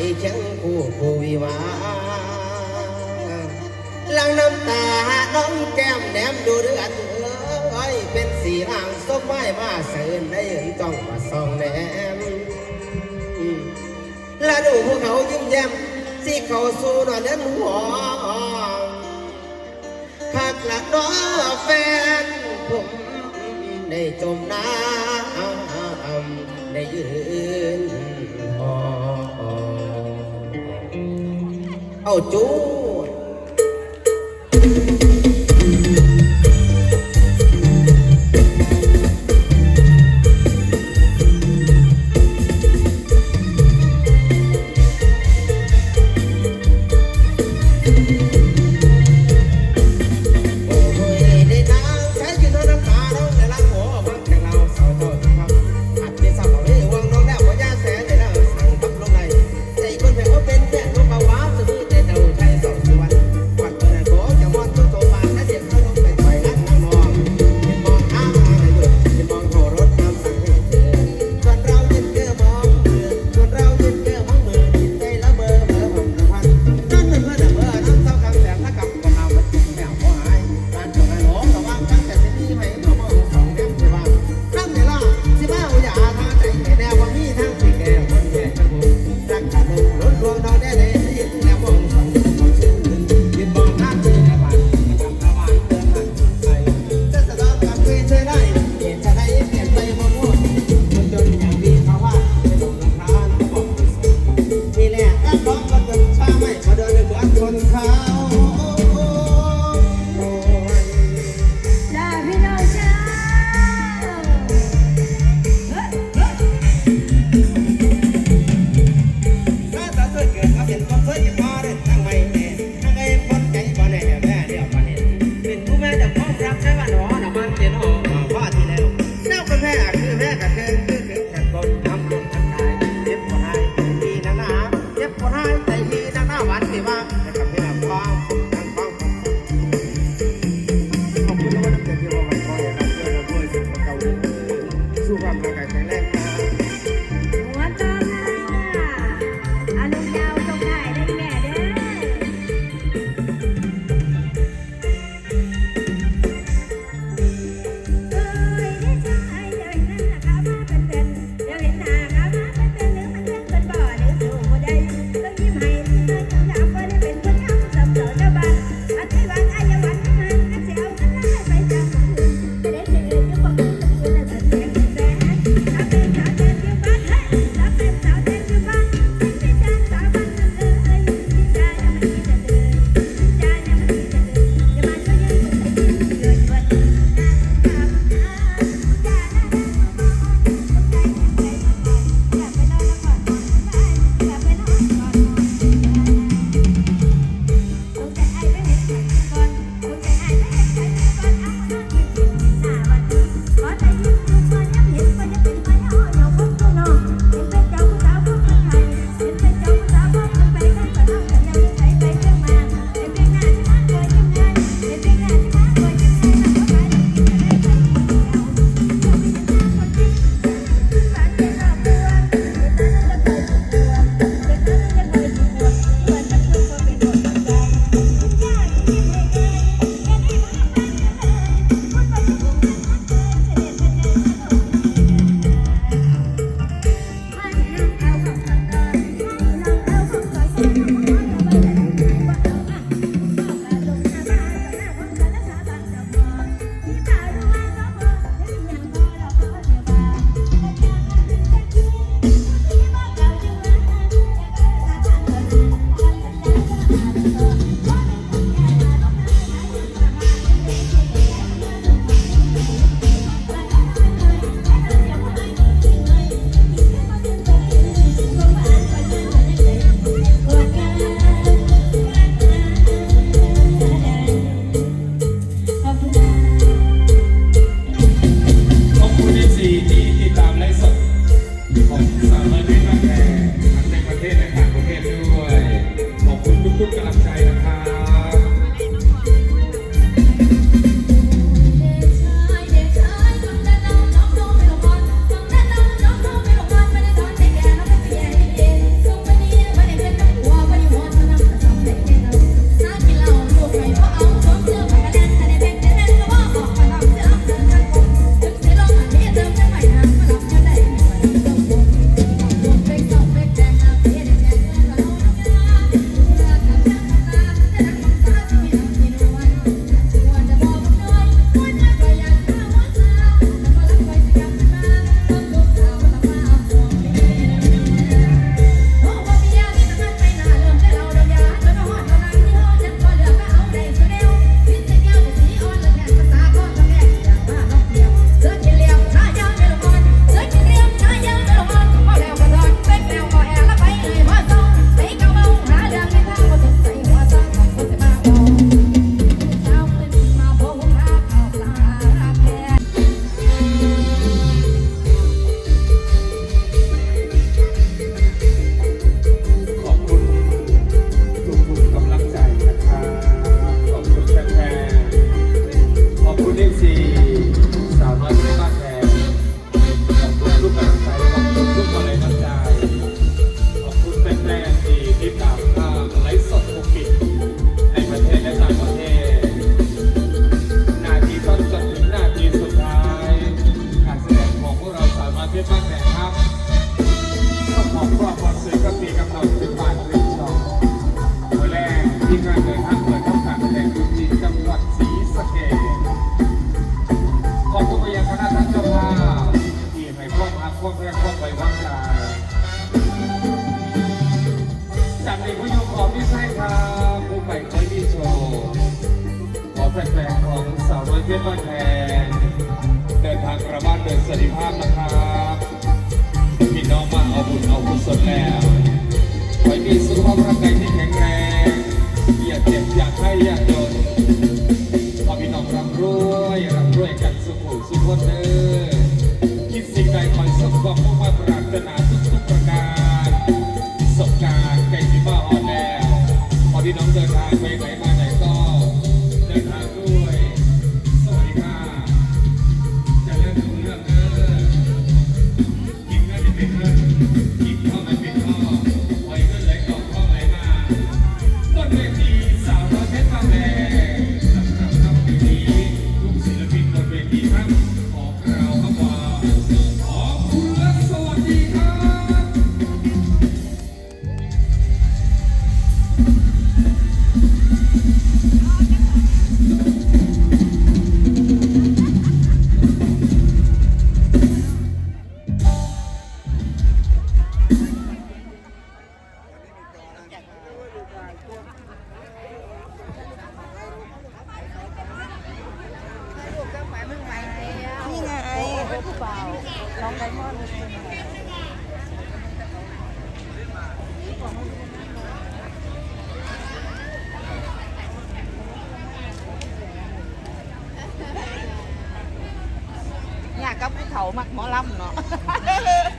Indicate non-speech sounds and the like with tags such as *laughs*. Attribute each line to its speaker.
Speaker 1: เลี้ยงไปเชียงคู่คู่วิวาลังน้ำตาน้องแก้มแหนมดูเดือดเอ้ยเป็นสีร่างส้มไม้มาเสินได้เห็นจ้องมาส่องแหนมและดูพวกเขายิ้มแย้มสิเขาสู้นอนเน้นหัวคักละน้อแฟนผมได้จมน้ำได้ยืน เอ นของสาว
Speaker 2: น้อยเพชรบ้านแพงเดินทางกลับบ้านโดยสันติภาพนะครับพี่น้องมาเอาบุญเอาบุญสดแล้วไว้มีสุขภาพร่างกายที่แข็งแรงอย่าเจ็บอย่าไข้อย่าจนพอพี่น้องร่ำรวยร่ำรวยกันสุ
Speaker 3: xấu mặc mỏ lông nó *laughs*